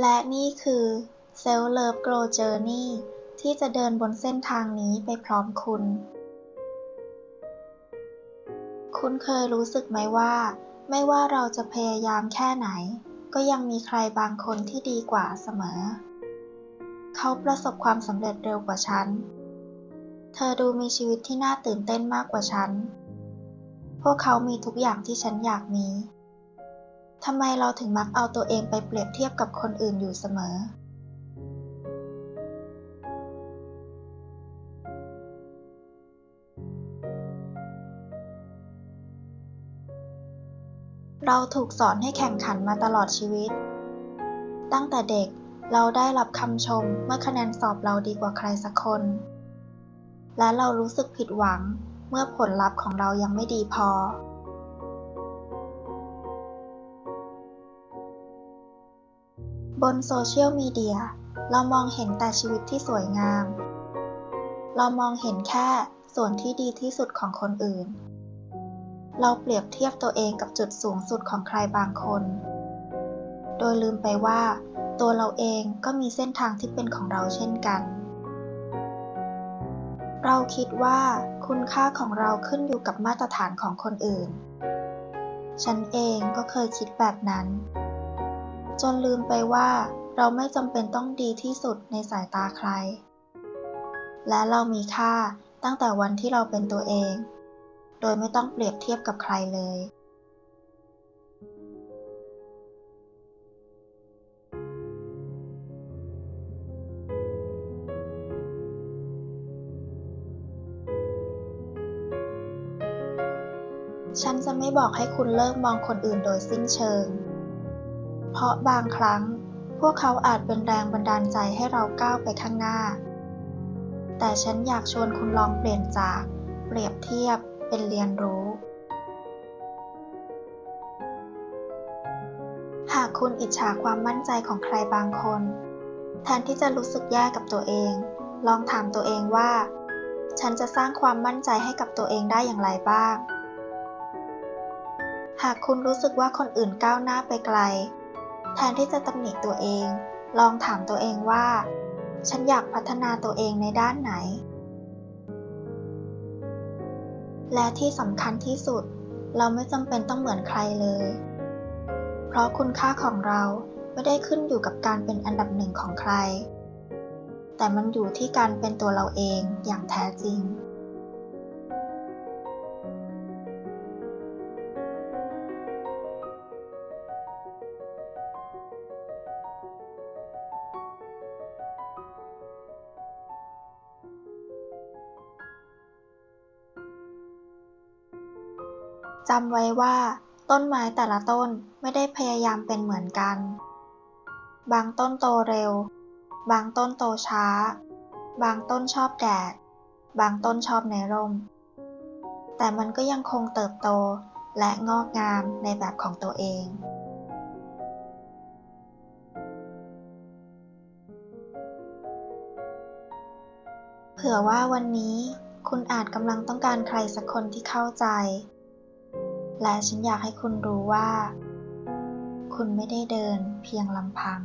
และนี่คือ Self Love Grow Journey ที่จะเดินบนเส้นทางนี้ไปพร้อมคุณ คุณเคยรู้สึกไหมว่า ไม่ว่าเราจะพยายามแค่ไหน ก็ยังมีใครบางคนที่ดีกว่าเสมอ เขาประสบความสำเร็จเร็วกว่าฉัน เธอดูมีชีวิตที่น่าตื่นเต้นมากกว่าฉัน พวกเขามีทุกอย่างที่ฉันอยากมี ทำไมเราถึงมักเอาตัวเองไปเปรียบเทียบกับคนอื่นอยู่เสมอ เราถูกสอนให้แข่งขันมาตลอดชีวิต ตั้งแต่เด็กเราได้รับคำชมเมื่อคะแนนสอบเราดีกว่าใครสักคน และเรารู้สึกผิดหวังเมื่อผลลัพธ์ของเรายังไม่ดีพอ บนโซเชียลมีเดีย เรามองเห็นแต่ชีวิตที่สวยงาม เรามองเห็นแค่ส่วนที่ดีที่สุดของคนอื่น เราเปรียบเทียบตัวเองกับจุดสูงสุดของใครบางคน โดยลืมไปว่า ตัวเราเองก็มีเส้นทางที่เป็นของเราเช่นกัน เราคิดว่าคุณค่าของเราขึ้นอยู่กับมาตรฐานของคนอื่น ฉันเองก็เคยคิดแบบนั้น จนลืมไปว่าเราไม่จำเป็นต้องดีที่สุดในสายตาใคร และเรามีค่าตั้งแต่วันที่เราเป็นตัวเอง โดยไม่ต้องเปรียบเทียบกับใครเลย ฉันจะไม่บอกให้คุณเลิกมองคนอื่นโดยสิ้นเชิง เพราะบางครั้งพวกเขาอาจเป็นแรงบันดาลใจให้เราก้าวไปข้างหน้า แต่ฉันอยากชวนคุณลองเปลี่ยนจาก เปรียบเทียบเป็นเรียนรู้ หากคุณอิจฉาความมั่นใจของใครบางคน แทนที่จะรู้สึกแย่กับตัวเอง ลองถามตัวเองว่า ฉันจะสร้างความมั่นใจให้กับตัวเองได้อย่างไรบ้าง หากคุณรู้สึกว่าคนอื่นก้าวหน้าไปไกล แทนที่จะตำหนิตัวเอง ลองถามตัวเองว่า ฉันอยากพัฒนาตัวเองในด้านไหน และที่สำคัญที่สุด เราไม่จำเป็นต้องเหมือนใครเลย เพราะคุณค่าของเราไม่ได้ขึ้นอยู่กับการเป็นอันดับหนึ่งของใคร แต่มันอยู่ที่การเป็นตัวเราเองอย่างแท้จริง จำไว้ว่า ต้นไม้แต่ละต้นไม่ได้พยายามเป็นเหมือนกัน บางต้นโตเร็ว บางต้นโตช้า บางต้นชอบแดด บางต้นชอบในร่ม แต่มันก็ยังคงเติบโตและงอกงามในแบบของตัวเองเผื่อว่าวันนี้คุณอาจกำลังต้องการใครสักคนที่เข้าใจ และฉันอยากให้คุณรู้ว่า คุณไม่ได้เดินเพียงลำพัง